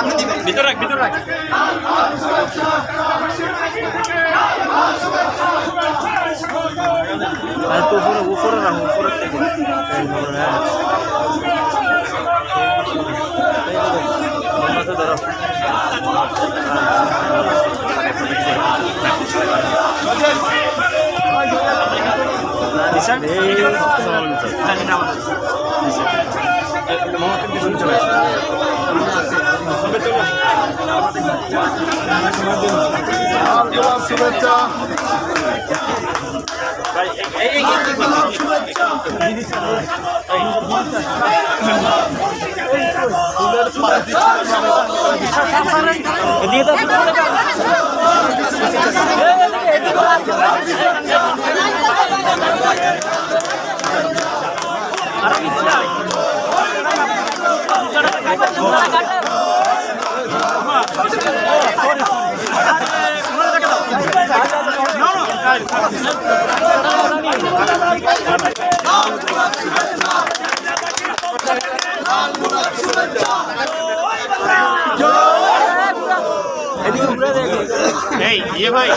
আপনি দিবেন। ভিতর রাখ ভিতর রাখ। আর তো উপরে উপরে রাখো উপরে থেকে এই ধরো, তোমরা তো ধরো এই আলগোলাপ শুভেচ্ছা দিয়ে এই ইয়ে ভাই।